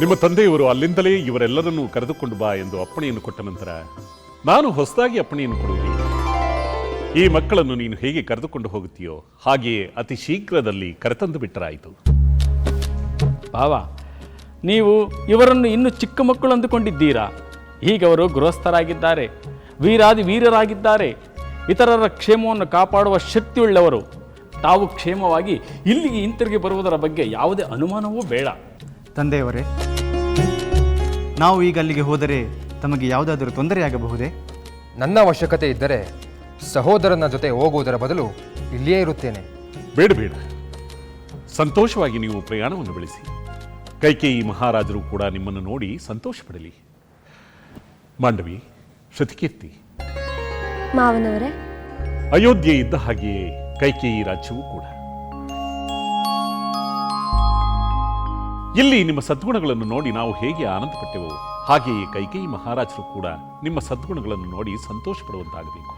ನಿಮ್ಮ ತಂದೆಯವರು ಅಲ್ಲಿಂದಲೇ ಇವರೆಲ್ಲರನ್ನೂ ಕರೆದುಕೊಂಡು ಬಾ ಎಂದು ಅಪ್ಪಣೆಯನ್ನು ಕೊಟ್ಟ ನಂತರ ನಾನು ಹೊಸದಾಗಿ ಅಪ್ಪಣೆಯನ್ನು ಕೊಡುವುದಿಲ್ಲ ಈ ಮಕ್ಕಳನ್ನು ನೀನು ಹೇಗೆ ಕರೆದುಕೊಂಡು ಹೋಗುತ್ತೀಯೋ ಹಾಗೆಯೇ ಅತಿ ಶೀಘ್ರದಲ್ಲಿ ಕರೆತಂದು ಬಿಟ್ಟರಾಯಿತು. ಬಾವಾ ನೀವು ಇವರನ್ನು ಇನ್ನು ಚಿಕ್ಕ ಮಕ್ಕಳು ಅಂದುಕೊಂಡಿದ್ದೀರಾ? ಈಗ ಅವರು ಗೃಹಸ್ಥರಾಗಿದ್ದಾರೆ ವೀರಾದಿ ವೀರರಾಗಿದ್ದಾರೆ. ಇತರರ ಕ್ಷೇಮವನ್ನು ಕಾಪಾಡುವ ಶಕ್ತಿಯುಳ್ಳವರು. ತಾವು ಕ್ಷೇಮವಾಗಿ ಇಲ್ಲಿಗೆ ಹಿಂತಿರುಗಿ ಬರುವುದರ ಬಗ್ಗೆ ಯಾವುದೇ ಅನುಮಾನವೂ ಬೇಡ. ತಂದೆಯವರೇ ನಾವು ಈಗ ಅಲ್ಲಿಗೆ ಹೋದರೆ ತಮಗೆ ಯಾವುದಾದರೂ ತೊಂದರೆಯಾಗಬಹುದೇ? ನನ್ನ ಅವಶ್ಯಕತೆ ಇದ್ದರೆ ಸಹೋದರನ ಜೊತೆ ಹೋಗುವುದರ ಬದಲು ಇಲ್ಲಿಯೇ ಇರುತ್ತೇನೆ. ಬೇಡ ಬೇಡ. ಸಂತೋಷವಾಗಿ ನೀವು ಪ್ರಯಾಣವನ್ನು ಬೆಳೆಸಿ. ಕೈಕೇಯಿ ಮಹಾರಾಜರು ಕೂಡ ನಿಮ್ಮನ್ನು ನೋಡಿ ಸಂತೋಷ ಪಡಲಿ ಮಾಂಡವಿ ಶ್ರುತಿಕೀರ್ತಿ ಮಾವನವರೇ. ಅಯೋಧ್ಯೆ ಇದ್ದ ಹಾಗೆಯೇ ಕೈಕೇಯಿ ರಾಜ್ಯವೂ ಕೂಡ. ಇಲ್ಲಿ ನಿಮ್ಮ ಸದ್ಗುಣಗಳನ್ನು ನೋಡಿ ನಾವು ಹೇಗೆ ಆನಂದಪಟ್ಟೆವೋ ಹಾಗೆಯೇ ಕೈಕೇಯಿ ಮಹಾರಾಜರು ಕೂಡ ನಿಮ್ಮ ಸದ್ಗುಣಗಳನ್ನು ನೋಡಿ ಸಂತೋಷ ಪಡುವಂತಾಗಬೇಕು